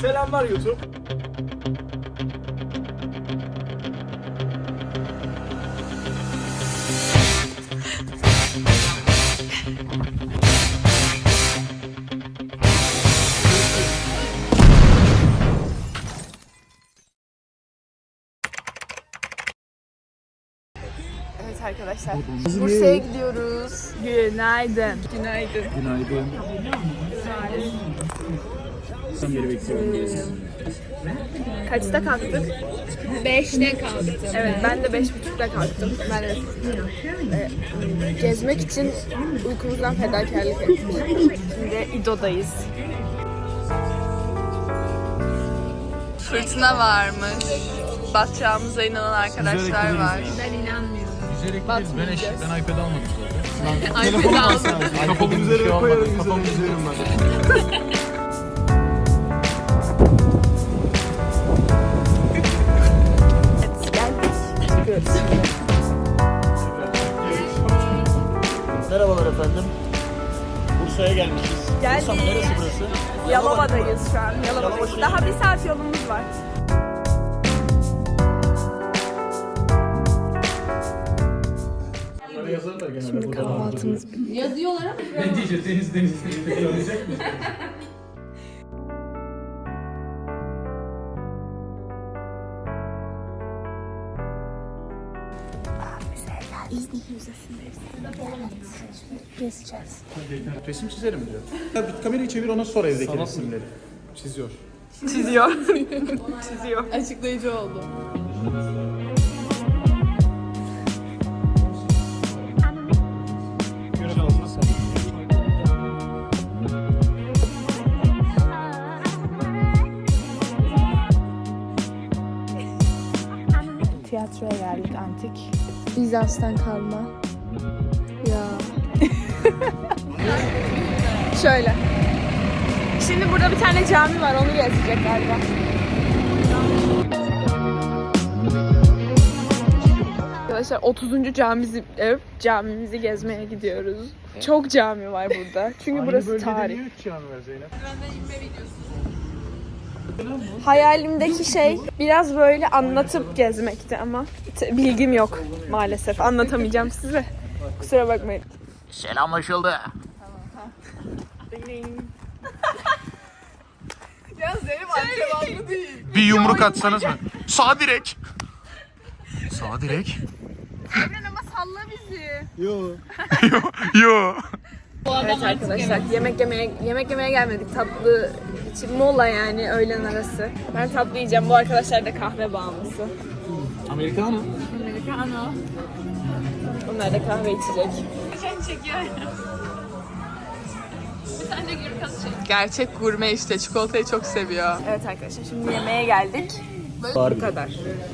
Selamlar YouTube. Evet arkadaşlar. Bursa'ya gidiyoruz. Günaydın. Günaydın. Günaydın. Sen beri bekliyorum. Kaçta kalktık? 5'te kalktım. Evet ben de beş buçukta kalktım. Ben de e, gezmek için uykumuzdan fedakarlık ettik. Şimdi İdo'dayız. Fırtına varmış. Batacağımıza inanan arkadaşlar var. Ben inanmıyorum. Ben, eş, ben iPad almadım zaten. iPad aldım. Kafamın üzerine koyarım. Kafamın üzerine Geldik. Kahvaltımız Yazıyorlar ama Ne diyeceğiz? Deniz deniz deniz olacak mı? Gezeceğiz. Resim çizerim diyor. Ya bir kamerayı çevir ona sor evdeki resimleri. Çiziyor. Çiziyor. Çiziyor. açıklayıcı oldu. Tiyatroya geldik antik. Bizans'tan kalma. Ya. Şöyle. Şimdi burada bir tane cami var onu gezecek galiba. Arkadaşlar 30. camimizi, ev, camimizi gezmeye gidiyoruz. Çok cami var burada. Çünkü burası tarih. Niye üç cami var Zeynep? Hayalimdeki şey biraz böyle anlatıp gezmekti ama bilgim yok maalesef. Anlatamayacağım size. Kusura bakmayın. Selamlaşıldı. Bir yumruk atsanız mı? Sağ direk. Sağ direk. ama salla bizi. Yo. Yo. Evet arkadaşlar yemek yemeye yemek yemeye gelmedik. Tatlı için mola yani öğlen arası. Ben tatlı yiyeceğim. Bu arkadaşlar da kahve bağımlısı. Amerikano. Americano. Onlar da kahve içecek. Sen de gir kaz çek. Gerçek gurme işte. Çikolatayı çok seviyor. Evet arkadaşlar şimdi yemeğe geldik. Bu kadar.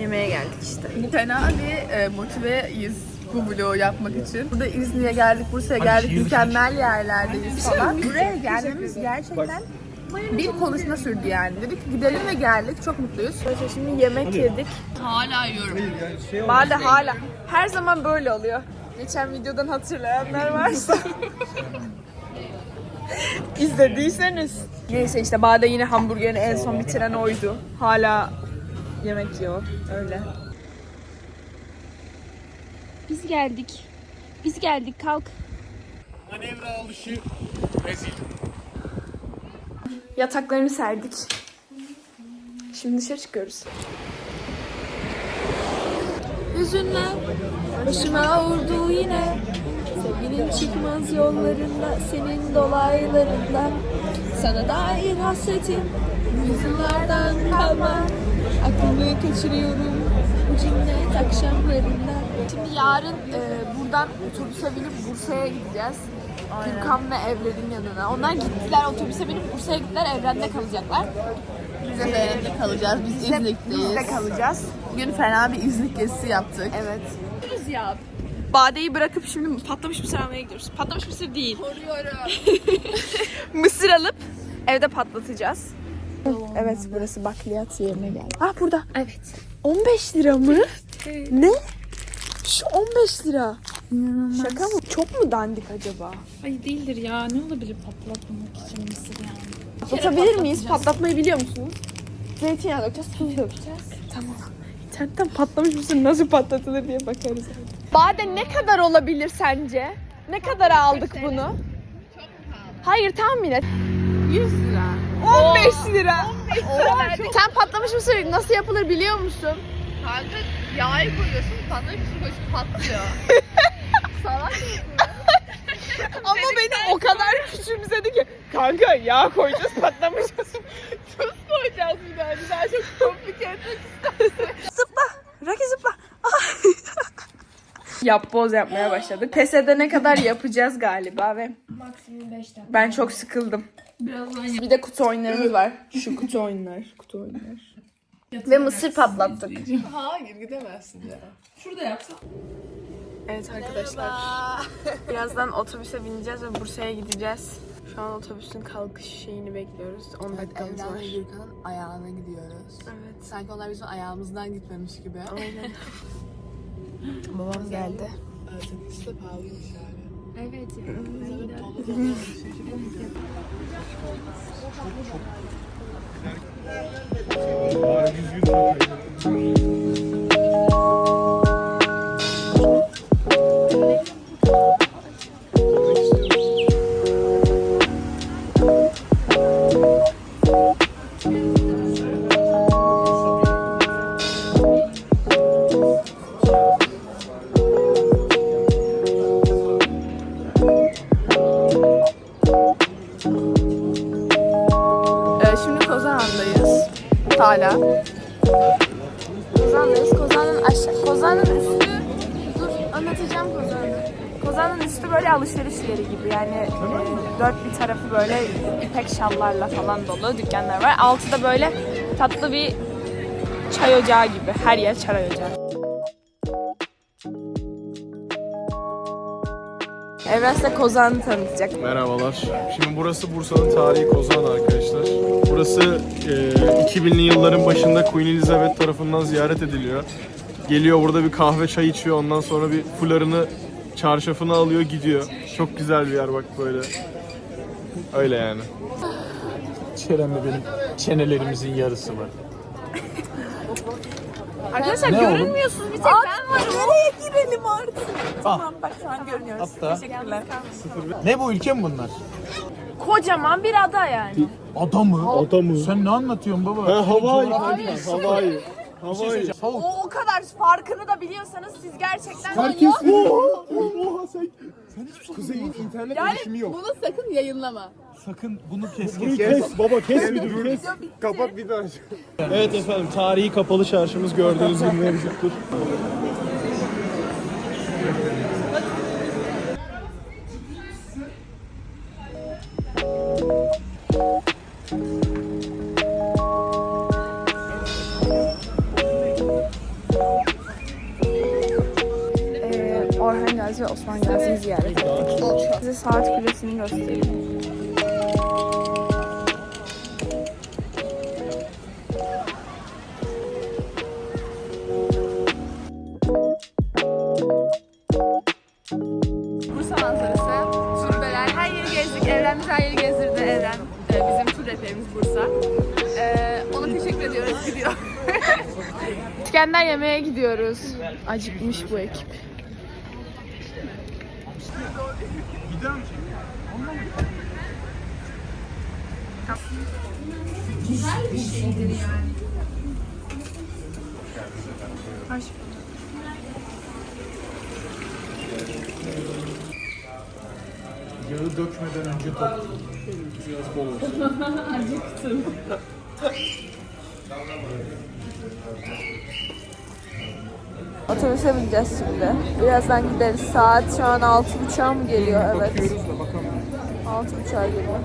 Yemeğe geldik işte. Fena bir e, motiveyiz bu vlogu yapmak için. Burada İzmir'e geldik, Bursa'ya geldik, mükemmel yerlerdeyiz falan. Buraya gelmemiz gerçekten bir konuşma sürdü yani. Dedik ki gidelim ve geldik, çok mutluyuz. Arkadaşlar şimdi yemek yedik. Hala yiyorum. Bade hala. Her zaman böyle oluyor. Geçen videodan hatırlayanlar varsa. İzlediyseniz. Neyse işte Bade yine hamburgerini en son bitiren oydu. Hala yemek yiyor. Öyle. Biz geldik. Biz geldik kalk. Manevra alışı rezil. Yataklarını serdik. Şimdi dışarı çıkıyoruz. Hüzünler başıma vurdu yine. Sevginin çıkmaz yollarında, senin dolaylarında. Sana dair hasretim, yüzülerden kalma. Aklımı kaçırıyorum bu cinnet akşamlarında. Şimdi yarın e, buradan otobüse binip Bursa'ya gideceğiz. Gürkan ve Evren'in yanına. Onlar gittiler otobüse binip Bursa'ya gittiler. Evren'de kalacaklar. Biz de Zeynep'le kalacağız, biz Biz de İznik'teyiz. kalacağız. Bugün fena bir İznik gezisi yaptık. Evet. ya. Bade'yi bırakıp şimdi patlamış mısır almaya gidiyoruz. Patlamış mısır değil. Koruyorum. Mısır alıp evde patlatacağız. Evet burası bakliyat yerine geldi. Ah burada. Evet. 15 lira mı? ne? Şu 15 lira. Şaka mı? Çok mu dandik acaba? Ay değildir ya. Ne olabilir patlatmamak için mısır yani? Patlatabilir miyiz? Patlatmayı biliyor musunuz? Zeytinyağı dökeceğiz, tuz dökeceğiz. Tamam. İnternetten patlamış mısın nasıl patlatılır diye bakarız. Bade ne kadar olabilir sence? Ne kadar aldık bunu? Hayır tahmin et. 100 lira. 15 lira. 15 lira Sen patlamış mısır nasıl yapılır biliyor musun? Kanka yağı koyuyorsun, patlayıp koyuyorsun, patlıyor. Salak Ama beni o kadar küçümsedi ki kanka yağ koyacağız patlamış mısır. Tuz koyacağız bir daha. Daha çok komplike etmek Rocky zıpla. Yap boz yapmaya başladık. Pes edene kadar yapacağız galiba ve Maksimum 5 dakika. ben çok sıkıldım. Bir de kutu oyunlarımız var. Şu kutu oyunlar, kutu oyunlar. Ve mısır patlattık. Hayır gidemezsin ya. Evet arkadaşlar. Birazdan otobüse bineceğiz ve Bursa'ya gideceğiz. Şu an otobüsün kalkış şeyini bekliyoruz. 10 dakikamız Evren var. ve Gürkan'ın ayağına gidiyoruz. Evet. Sanki onlar bizim ayağımızdan gitmemiş gibi. Aynen. Babam geldi. Evet, de pahalıymış yani. Evet ya. Ee, Kozan'ın aşağı, Kozan'ın üstü, dur anlatacağım Kozan'ı. Kozan'ın üstü böyle alışveriş yeri gibi yani e, dört bir tarafı böyle ipek şallarla falan dolu dükkanlar var. Altı da böyle tatlı bir çay ocağı gibi. Her yer çay ocağı. Size Kozan'ı tanıtacak. Merhabalar. Şimdi burası Bursa'nın tarihi Kozan arkadaşlar. Burası e, 2000'li yılların başında Queen Elizabeth tarafından ziyaret ediliyor. Geliyor burada bir kahve çay içiyor ondan sonra bir fularını çarşafını alıyor gidiyor. Çok güzel bir yer bak böyle. Öyle yani. Çenemde benim çenelerimizin yarısı var. Arkadaşlar görünmüyorsunuz bir tek ben varım. Nereye girelim artık? Tamam bak şu an görünüyoruz. Hatta Teşekkürler. ne bu ülke mi bunlar? Kocaman bir ada yani. Ada mı? Ada mı? Sen ne anlatıyorsun baba? Ha, Hawaii. Hawaii. Hawaii. Hawaii. Soğuk. O, o kadar farkını da biliyorsanız siz gerçekten Herkes Oha! Oha sen. Sen hiç Kuzey'in internet erişimi yok. Bunu sakın yayınlama. Sakın bunu kes kes. kes baba kes bir dur kes. Kapat bir daha. Evet efendim tarihi kapalı çarşımız gördüğünüz gibi mevcuttur. Gidiyor. İskender yemeğe gidiyoruz. Acıkmış bu ekip. Yağı dökmeden önce top. Otobüse bineceğiz şimdi. Birazdan gideriz. Saat şu an 6.30'a mı geliyor? Evet. Bakıyoruz da bakalım. 6.30'a geliyor.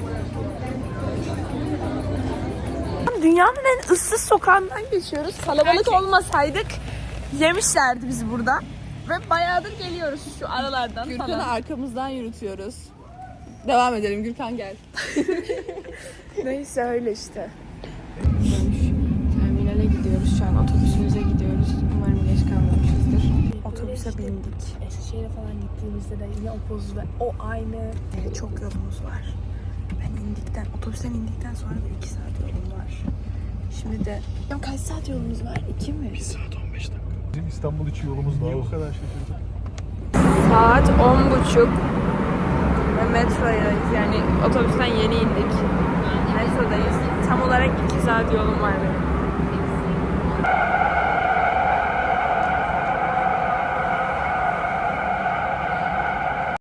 Dünyanın en ıssız sokağından geçiyoruz. Kalabalık olmasaydık yemişlerdi bizi burada. Ve bayağıdır geliyoruz şu aralardan Gürkan'ı falan. arkamızdan yürütüyoruz. Devam edelim Gürkan gel. Neyse öyle işte. Terminale gidiyoruz şu an. Otobüsümüze gidiyoruz. Umarım geç kalmamışızdır. Otobüse bindik. Eskişehir'e falan gittiğimizde de yine o pozu ve o aynı. Ee, çok yolumuz var. Ben indikten, otobüsten indikten sonra da 2 saat yolum var. Şimdi de... Ya kaç saat yolumuz var? 2 mi? Bizim İstanbul içi yolumuz daha uzun. kadar şaşırdım. Saat 10.30 ve metroyuz. Yani otobüsten yeni indik. Metrodayız. Tam olarak 2 saat yolum var benim.